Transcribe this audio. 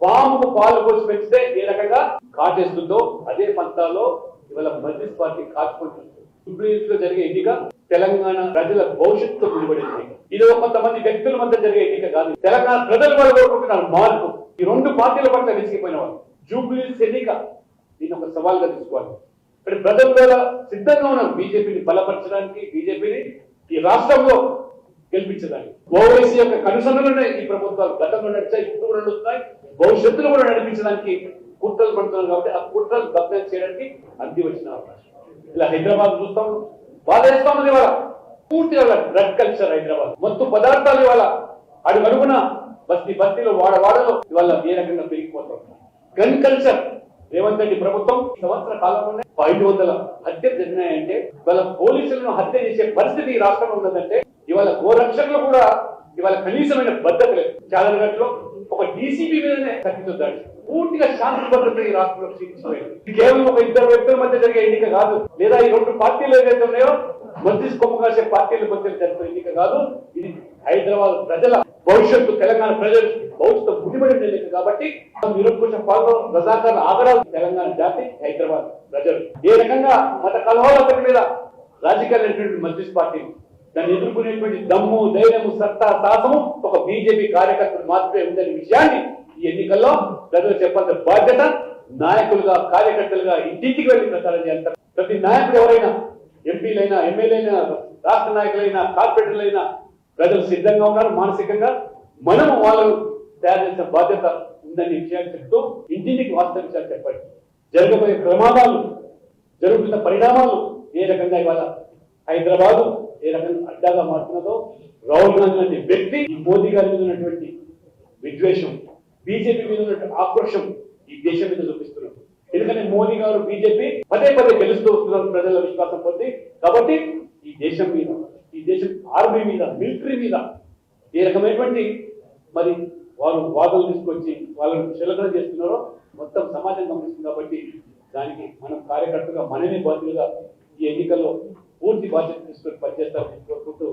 పాముకు పాలు పోసి పెంచితే ఏ రకంగా కాటేస్తుందో అదే పంతాలో ఇవాళ మజ్లిస్ పార్టీ కాచుకుంటుంది సుప్రీంలో జరిగే ఎన్నిక తెలంగాణ ప్రజల భవిష్యత్తు ముడిపడి ఎన్నిక ఇది కొంతమంది వ్యక్తుల మధ్య జరిగే ఎన్నిక కాదు. తెలంగాణ ప్రజలు వాళ్ళు కోరుకుంటున్నారు మార్పు. ఈ రెండు పార్టీల పట్ల విసిగిపోయిన వాళ్ళు జూబ్లీస్ ఎన్నిక దీన్ని ఒక సవాల్గా తీసుకోవాలి. ఇక్కడ ప్రజలు కూడా సిద్ధంగా ఉన్నారు. బీజేపీని బలపరచడానికి బీజేపీని ఈ రాష్ట్రంలో గెలిపించడానికి. ఓవైసీ యొక్క కనుసన్నలోనే ఈ ప్రభుత్వాలు గతంలో నడిచాయి ఇప్పుడు కూడా నడుస్తున్నాయి. భవిష్యత్తులో కూడా నడిపించడానికి కుట్రలు పడుతున్నారు కాబట్టి ఆ కుట్రలు భగ్నం చేయడానికి అంది వచ్చిన అవకాశం. ఇలా హైదరాబాద్ చూస్తాం బాధ వేస్తా ఇవాళ పూర్తిగా డ్రగ్ కల్చర్ హైదరాబాద్. మొత్తం పదార్థాలు ఇవాళ అడుగు అడుగున బస్తీ బస్తీలో వాడ వాడలో ఇవాళ ఏ రకంగా పెరిగిపోతాం. Gun culture. రేవంత్ రెడ్డి ప్రభుత్వం సంవత్సర కాలంలోనే ఐదు వందల హత్యలు జరిగినాయంటే వాళ్ళ పోలీసులను హత్య చేసే పరిస్థితి ఈ రాష్ట్రంలో ఉన్నదంటే ఇవాళ గోరక్షకులు కూడా ఇవాళ కనీసమైన భద్రత లేదు. చాదరగట్లో ఒక డీసీపీ మీదనే కత్తితో దాడి. పూర్తిగా శాంతి భద్రత ఈ రాష్ట్రంలో క్షీణించలేదు కేవలం ఒక ఇద్దరు వ్యక్తుల మధ్య జరిగే ఎన్నిక కాదు. లేదా ఈ రెండు పార్టీలు ఏదైతే ఉన్నాయో మధ్య కొమ్ము కాసే పార్టీల మధ్య జరిగే ఎన్నిక కాదు. ఇది హైదరాబాద్ ప్రజల భవిష్యత్తు తెలంగాణ ప్రజల భవిష్యత్తు ముడిపడిన ఎన్నిక కాబట్టి నిరంకుశ పాల్గొన రజాకార్ ఆదరాలు తెలంగాణ జాతి హైదరాబాద్ ప్రజలు. ఏ రకంగా మత కలహాలతడి మీద రాజకీయాలైనటువంటి మంత్రి పార్టీ దాన్ని ఎదుర్కొనేటువంటి దమ్ము ధైర్యము సత్తా సాహసము ఒక బీజేపీ కార్యకర్తలు మాత్రమే ఉందనే విషయాన్ని ఈ ఎన్నికల్లో ప్రజలు చెప్పాల్సిన బాధ్యత నాయకులుగా కార్యకర్తలుగా ఇంటింటికి వెళ్ళి ప్రచారం చేస్తారు. ప్రతి నాయకుడు ఎవరైనా ఎంపీలైనా ఎమ్మెల్యేలైనా రాష్ట్ర నాయకులైనా కార్పొరేటర్లైనా ప్రజలు సిద్ధంగా ఉన్నారు మానసికంగా. మనం వాళ్ళను తయారు చేసిన బాధ్యత ఉందని విషయాన్ని చెప్తూ ఇంటింటికి వాస్తవ విషయాలు చెప్పండి జరగబోయే ప్రమాదాలు జరుగుతున్న పరిణామాలు ఏ రకంగా ఇవాళ హైదరాబాదు ఏ మారుతున్నదో రాహుల్ గాంధీ అనే వ్యక్తి ఈ మోదీ గారి మీద ఉన్నటువంటి విద్వేషం బీజేపీ మీద ఉన్నటువంటి ఆక్రోషం ఈ దేశం మీద చూపిస్తున్నారు. ఎందుకంటే మోదీ గారు బీజేపీ పదే పదే గెలుస్తూ వస్తున్నారు ప్రజల విశ్వాసం పొంది. కాబట్టి ఈ దేశం మీద ఈ దేశం ఆర్మీ మీద మిలిటరీ మీద ఏ రకమైనటువంటి మరి వారు వాదనలు తీసుకొచ్చి వాళ్ళని చిలకన చేస్తున్నారో మొత్తం సమాజం గమనిస్తుంది కాబట్టి దానికి మనం కార్యకర్తగా మనమే బాధ్యులుగా ఈ ఎన్నికల్లో పూర్తి బాధ్యత తీసుకొని పనిచేస్తారని కోరుకుంటూ